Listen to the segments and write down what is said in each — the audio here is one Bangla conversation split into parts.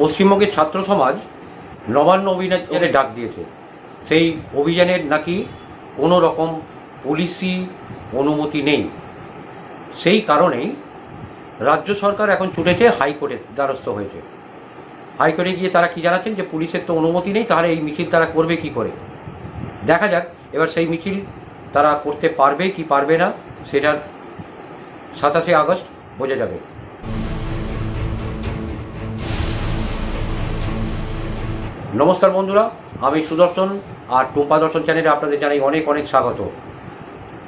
পশ্চিমবঙ্গের ছাত্র সমাজ নবান্ন অভিযানে ডাক দিয়েছে। সেই অভিযানের নাকি কোনো রকম পুলিশি অনুমতি নেই। সেই কারণেই রাজ্য সরকার এখন ছুটেছে হাইকোর্টের দ্বারস্থ হয়েছে। হাইকোর্টে গিয়ে তারা কি জানাচ্ছেন যে পুলিশের তো অনুমতি নেই, তাহলে এই মিছিল তারা করবে কি করে? দেখা যাক, এবার সেই মিছিল তারা করতে পারবে কি পারবে না, সেটা সাতাশে আগস্ট বোঝা যাবে। নমস্কার বন্ধুরা, আমি সুদর্শন আর টুম্পা দর্শন চ্যানেলে আপনাদের জানাই অনেক অনেক স্বাগত।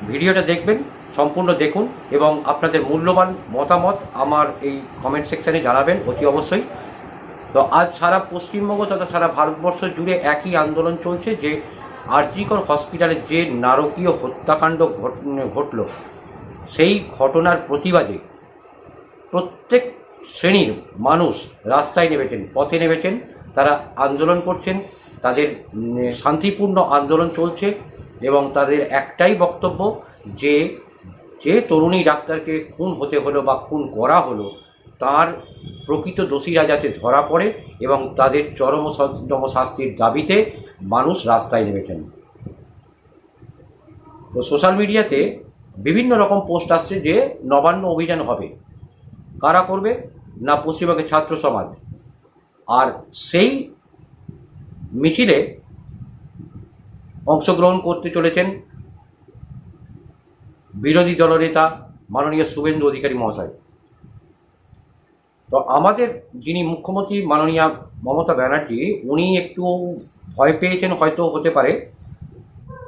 ভিডিওটা দেখবেন, সম্পূর্ণ দেখুন এবং আপনাদের মূল্যবান মতামত আমার এই কমেন্ট সেকশানে জানাবেন, অতি অবশ্যই। তো আজ সারা পশ্চিমবঙ্গ তথা সারা ভারতবর্ষ জুড়ে একই আন্দোলন চলছে যে আরজিকর হসপিটালে যে নারকীয় হত্যাকাণ্ড ঘট- ঘটল, সেই ঘটনার প্রতিবাদে প্রত্যেক শ্রেণির মানুষ রাস্তায় নেমেছেন, পথে নেমেছেন। তারা আন্দোলন করছেন, তাদের শান্তিপূর্ণ আন্দোলন চলছে এবং তাদের একটাই বক্তব্য যে যে তরুণী ডাক্তারকে খুন হতে হলো বা খুন করা হলো, তার প্রকৃত দোষীরা যাতে ধরা পড়ে এবং তাদের চরমতম শাস্তির দাবিতে মানুষ রাস্তায় নেমেছেন। তো সোশ্যাল মিডিয়াতে বিভিন্ন রকম পোস্ট আসছে যে, নবান্ন অভিযান হবে। কারা করবে? না পশ্চিমবঙ্গের ছাত্র সমাজ। আর সেই মিছিলে অংশগ্রহণ করতে চলেছেন বিরোধী দলনেতা মাননীয় শুভেন্দু অধিকারী মহাশয়। তো আমাদের যিনি মুখ্যমন্ত্রী মাননীয়া মমতা ব্যানার্জি, উনি একটু ভয় পেয়েছেন হয়তো হতে পারে।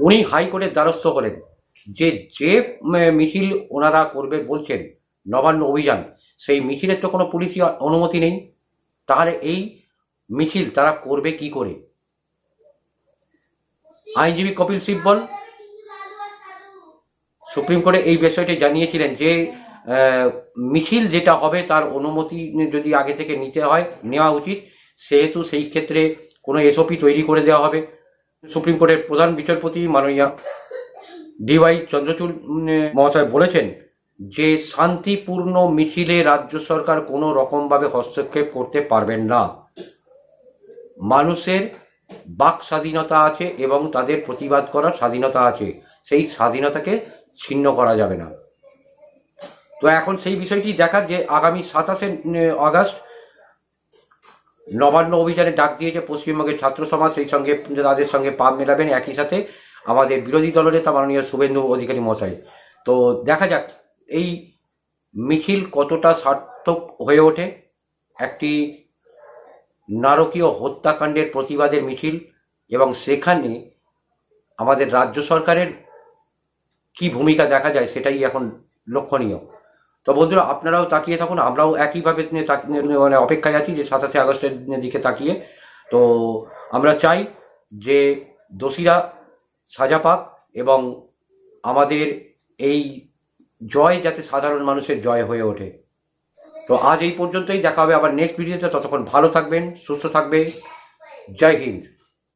উনি হাইকোর্টের দ্বারস্থ হলেন। যে যে মিছিল ওনারা করবে বলছেন, নবান্ন অভিযান। সেই মিছিলের তো কোনো পুলিশি অনুমতি নেই। তাহলে এই মিছিল তারা করবে কি করে? আইনজীবী কপিল সিব্বল সুপ্রিম কোর্টে এই বিষয়টি জানিয়েছিলেন যে মিছিল যেটা হবে তার অনুমতি যদি আগে থেকে নিতে হয়, নেওয়া উচিত, সেহেতু সেই ক্ষেত্রে কোনো এসওপি তৈরি করে দেওয়া হবে। সুপ্রিম কোর্টের প্রধান বিচারপতি মাননীয় ডিওয়াই চন্দ্রচূড় মহাশয় বলেছেন যে শান্তিপূর্ণ মিছিলে রাজ্য সরকার কোনো রকমভাবে হস্তক্ষেপ করতে পারবেন না। মানুষের বাক স্বাধীনতা আছে এবং তাদের প্রতিবাদ করার স্বাধীনতা আছে। সেই স্বাধীনতাকে ছিন্ন করা যাবে না। তো এখন সেই বিষয়টি দেখার যে আগামী সাতাশে আগস্ট নবান্ন অভিযানে ডাক দিয়েছে পশ্চিমবঙ্গের ছাত্র সমাজ, সেই সঙ্গে তাদের সঙ্গে পা মেলাবেন। একই সাথে আমাদের বিরোধী দলনেতা মাননীয় শুভেন্দু অধিকারী মশাই তো দেখা যাক এই মিছিল কতটা সার্থক হয়ে ওঠে? একটি নারকীয় হত্যাকাণ্ডের প্রতিবাদের মিছিল এবং সেখানে আমাদের রাজ্য সরকারের কি ভূমিকা দেখা যায় সেটাই এখন লক্ষণীয়। তো বন্ধুরা, আপনারাও তাকিয়ে থাকুন, আমরাও একইভাবে মানে অপেক্ষায় আছি যে সাতাশে আগস্টের দিকে তাকিয়ে। তো আমরা চাই যে দোষীরা সাজা পাক এবং আমাদের এই জয় যাতে সাধারণ মানুষের জয় হয়ে ওঠে। তো আজ এই পর্যন্তই দেখা হবে। আবার নেক্সট ভিডিওতে ততক্ষণ ভালো থাকবেন, সুস্থ থাকবে। জয় হিন্দ।